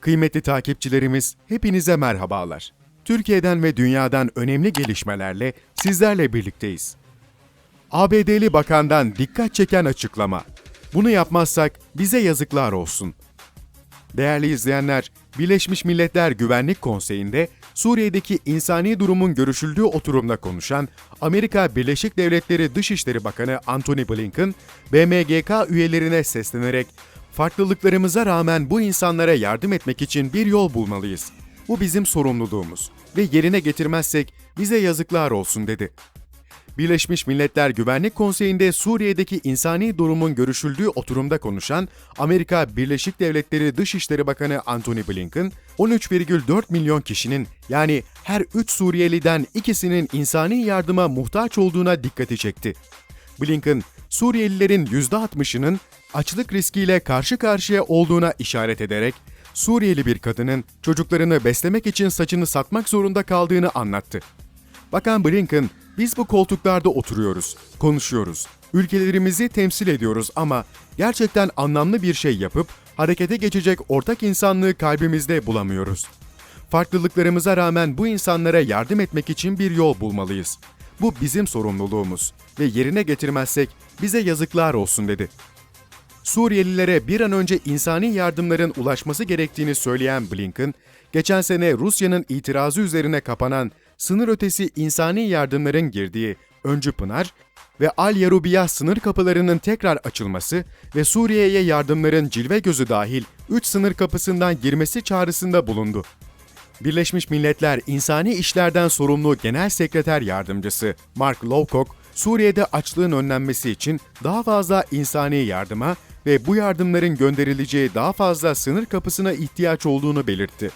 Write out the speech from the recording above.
Kıymetli takipçilerimiz, hepinize merhabalar. Türkiye'den ve dünyadan önemli gelişmelerle sizlerle birlikteyiz. ABD'li bakandan dikkat çeken açıklama. Bunu yapmazsak bize yazıklar olsun. Değerli izleyenler, Birleşmiş Milletler Güvenlik Konseyi'nde Suriye'deki insani durumun görüşüldüğü oturumda konuşan Amerika Birleşik Devletleri Dışişleri Bakanı Antony Blinken, BMGK üyelerine seslenerek farklılıklarımıza rağmen bu insanlara yardım etmek için bir yol bulmalıyız. Bu bizim sorumluluğumuz ve yerine getirmezsek bize yazıklar olsun dedi. Birleşmiş Milletler Güvenlik Konseyi'nde Suriye'deki insani durumun görüşüldüğü oturumda konuşan Amerika Birleşik Devletleri Dışişleri Bakanı Antony Blinken, 13,4 milyon kişinin yani her 3 Suriyeliden ikisinin insani yardıma muhtaç olduğuna dikkati çekti. Blinken, Suriyelilerin %60'ının açlık riskiyle karşı karşıya olduğuna işaret ederek, Suriyeli bir kadının çocuklarını beslemek için saçını satmak zorunda kaldığını anlattı. Bakan Blinken, biz bu koltuklarda oturuyoruz, konuşuyoruz, ülkelerimizi temsil ediyoruz ama gerçekten anlamlı bir şey yapıp harekete geçecek ortak insanlığı kalbimizde bulamıyoruz. Farklılıklarımıza rağmen bu insanlara yardım etmek için bir yol bulmalıyız. Bu bizim sorumluluğumuz ve yerine getirmezsek bize yazıklar olsun dedi. Suriyelilere bir an önce insani yardımların ulaşması gerektiğini söyleyen Blinken, geçen sene Rusya'nın itirazı üzerine kapanan sınır ötesi insani yardımların girdiği Öncü Pınar ve Al Yarubiyah sınır kapılarının tekrar açılması ve Suriye'ye yardımların cilve gözü dahil 3 sınır kapısından girmesi çağrısında bulundu. Birleşmiş Milletler İnsani İşlerden Sorumlu Genel Sekreter Yardımcısı Mark Lowcock, Suriye'de açlığın önlenmesi için daha fazla insani yardıma ve bu yardımların gönderileceği daha fazla sınır kapısına ihtiyaç olduğunu belirtti.